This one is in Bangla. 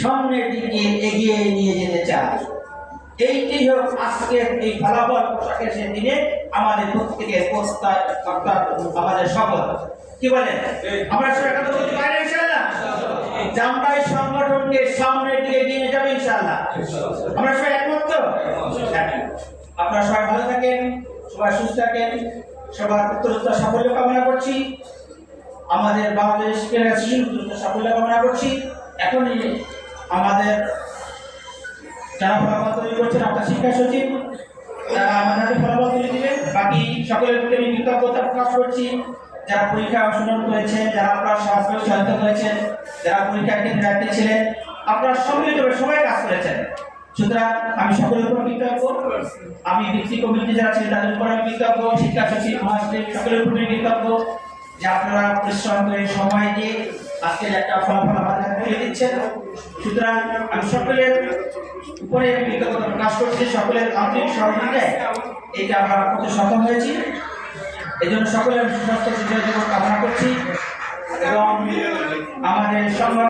সামনের দিকে এগিয়ে নিয়ে যেতে চাই এইটি হোক আজকের এই ফলাফল সে দিনে আমাদের প্রত্যেকের প্রস্তাব আমাদের শপথ। কি বলেন? আমরা কথা বলতে পারি ইনশাআল্লাহ? সংগঠনকে সামনের দিকে নিয়ে যাবে, ইনশাআল্লাহ? আমরা সবাই একমত একমত। আপনারা সবাই ভালো থাকেন, সবাই সুস্থ থাকেন। সবার উত্তরোত্তর সাফল্য কামনা করছি। আমাদের বাংলাদেশ সাফল্য কামনা করছি। এখনই আমাদের যারা ফলাফল তৈরি করছেন, আপনার শিক্ষা সচিব, তারা ফলাফল তুলে দিবেন। বাকি সকলের প্রতি আমি কৃতজ্ঞতা প্রকাশ করছি। যারা পরীক্ষায় অংশগ্রহণ করেছেন, যারা আপনার সাহায্য সহায়তা করেছেন, যারা পরীক্ষা কেন্দ্রে দায়িত্বে ছিলেন, আপনারা সম্মিলিতভাবে সবাই কাজ করেছেন। সুতরাং আমি সকলের উপর কৃতজ্ঞ। আমি ভিত্তি কমিটি যারা ছিলেন, তাদের উপর আমি কৃতজ্ঞ। শিক্ষা সচিব, মহাসচিব, সকলের উপর কৃতজ্ঞ। যে আপনারা পরিশ্রম করে সময় দিয়ে আজকের একটা ফলাফল আমাদের তুলে দিচ্ছেন। সুতরাং আমি সকলের উপরে কৃতজ্ঞতা প্রকাশ করছি, সকলের আন্তরিক সহযোগিতায়। এটা আমরা করতে সফল হয়েছি। এই জন্য সকলের সুস্বাস্থ্য কামনা করছি। এবং আমাদের সংবাদ